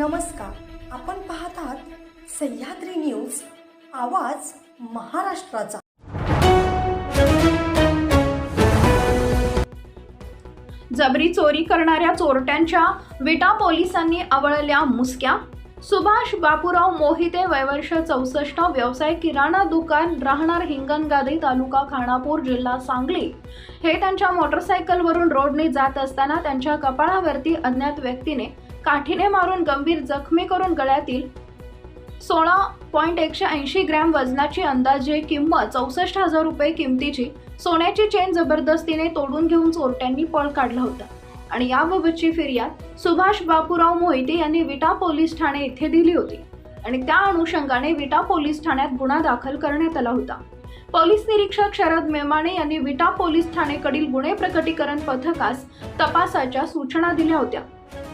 नमस्कार. आपण पाहत आहात सह्याद्री न्यूज आवाज महाराष्ट्राचा. जबरी चोरी करणाऱ्या चोरट्यांच्या विटा पोलिसांनी आवळल्या मुसक्या. सुभाष बापूराव मोहिते वयवर्ष चौसष्ट व्यवसाय किराणा दुकान राहणार हिंगणगादी तालुका खानापूर जिल्हा सांगली. हे त्यांच्या मोटरसायकलवरून रोडने जात असताना त्यांच्या कपाळावरती अज्ञात व्यक्तीने काठीने मारून गंभीर जखमी करून गळ्यातील सोळा पॉईंट एकशे ऐंशी ग्रॅम वजनाची अंदाजे किंमत चौसष्ट हजार रुपये किमतीची सोन्याची चेन जबरदस्तीने तोडून घेऊन चोरट्यांनी पळ काढला होता. आणि याबाबतची फिर्याद सुभाष बापूराव मोहिते यांनी विटा पोलीस ठाणे येथे दिली होती. आणि त्या अनुषंगाने विटा पोलीस ठाण्यात गुन्हा दाखल करण्यात आला होता. पोलीस निरीक्षक शरद मेमाणे यांनी विटा पोलीस ठाणेकडील गुन्हे प्रकटीकरण पथकास तपासाच्या सूचना दिल्या होत्या.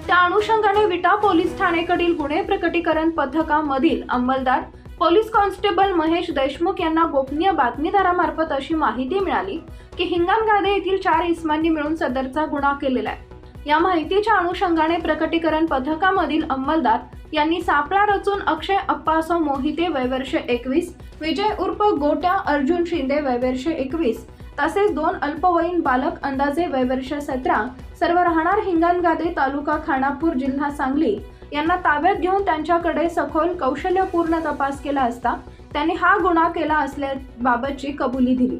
त्या अनुषंगाने विटा पोलीस ठाणेकडील गुन्हे प्रकटीकरण पथकामधील अंमलदार पोलीस कॉन्स्टेबल महेश देशमुख यांना गोपनीय बातमीदारामार्फत अशी माहिती मिळाली की हिंगणगादे येथील चार इसमांनी मिळून सदरचा गुन्हा केलेला आहे. या माहितीच्या अनुषंगाने प्रकटीकरण पथकामधील अंमलदार यांनी सापळा रचून अक्षय अप्पासो मोहिते वैवर्ष एकवीस विजय उर्फ गोट्या अर्जुन शिंदे वैवर्ष एकवीस तसेच दोन अल्पवयीन बालक अंदाजे वयवर्ष सतरा सर्व राहणार हिंगणगादे तालुका खानापूर जिल्हा सांगली. यांना ताब्यात घेऊन त्यांच्याकडे सखोल कौशल्यपूर्ण तपास केला असता त्यांनी हा गुन्हा केला असल्याबाबतची कबुली दिली.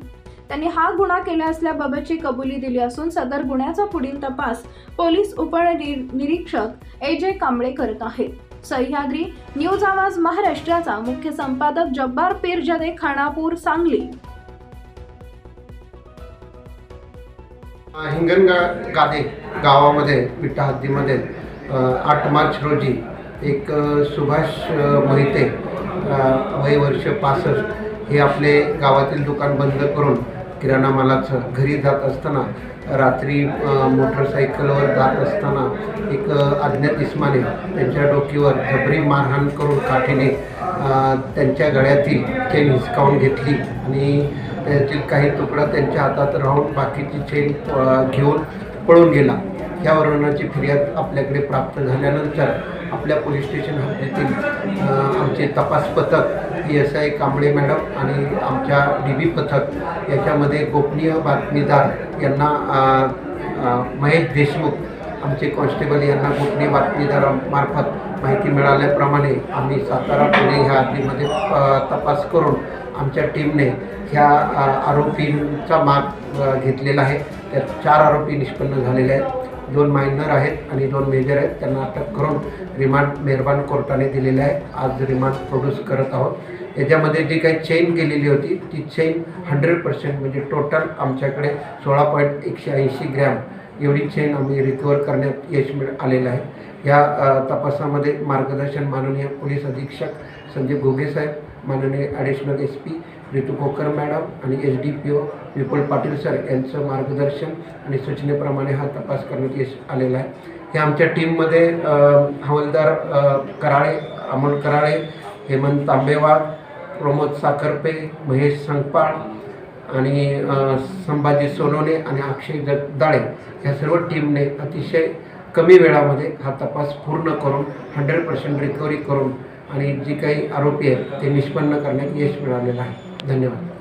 त्यांनी हा गुन्हा केला असल्याबाबतची कबुली दिली असून सदर गुन्ह्याचा पुढील तपास पोलीस उपनिरीक्षक ए जे कांबळे करत आहेत. सह्याद्री न्यूज आवाज महाराष्ट्राचा मुख्य संपादक जब्बार पीरजदे खानापूर सांगली. हिंगणगा गादे गावामध्ये विठ्ठा हद्दीमध्ये आठ मार्च रोजी एक सुभाष मोहिते वय वर्ष पासष्ट हे आपले गावातील दुकान बंद करून किराणा मालाचं घरी जात असताना रात्री मोटरसायकलवर जात असताना एक अज्ञात इस्माने त्यांच्या डोकीवर जबरी मारहाण करून काठीने त्यांच्या गळ्यातील चेन हिसकावून घेतली आणि त्यातील काही तुकडा त्यांच्या हातात राहून बाकीची चेन घेऊन पळून गेला. या वर्णनाची फिर्याद आपल्याकडे प्राप्त झाल्यानंतर आपल्या पोलीस स्टेशन हद्दीतील आमचे तपास पथक P S I Kamble madam आणि आमच्या डी बी पथक याच्यामध्ये गोपनीय बातमीदार यांना महेश देशमुख आमचे कॉन्स्टेबल यांना गोपनीय बातमीदारामार्फत माहिती मिळाल्याप्रमाणे आम्ही सातारा पुणे ह्या हद्दीमध्ये तपास करून आमच्या टीमने ह्या आरोपींचा माग घेतलेला आहे. त्यात चार आरोपी निष्पन्न झालेले आहेत. दोन मायनर आहेत आणि दोन मेजर आहेत. त्यांना अटक करून रिमांड मेहरबान कोर्टाने दिलेले आहे. आज रिमांड प्रोड्यूस करत आहोत. याच्यामध्ये जी काही चेन गेलेली होती ती चेन हंड्रेड पर्सेंट म्हणजे टोटल आमच्याकडे सोळा पॉईंट एकशे ऐंशी ग्रॅम एवढी चेन आम्ही रिकवर करण्यात यश मिळ आलेलं आहे. या तपासामध्ये मार्गदर्शन माननीय पोलीस अधीक्षक संजय घोगे साहेब माननीय additional S P Ritu Kokar madam आणि H D P O Vipul Patil sir यांचं मार्गदर्शन आणि सूचनेप्रमाणे हा तपास करण्यात यश आलेला आहे. हे आमच्या टीममध्ये हवलदार कराळे अमोल कराळे हेमंत तांबेवाड प्रमोद साखरपे महेश संगपाळ आणि संभाजी सोनवणे आणि अक्षय दाळे ह्या सर्व टीमने अतिशय कमी वेळामध्ये हा तपास पूर्ण करून हंड्रेड पर्सेंट रिकव्हरी करून आणि जी काही आरोपी आहेत ते निष्पन्न करण्यात यश मिळालेलं आहे. धन्यवाद.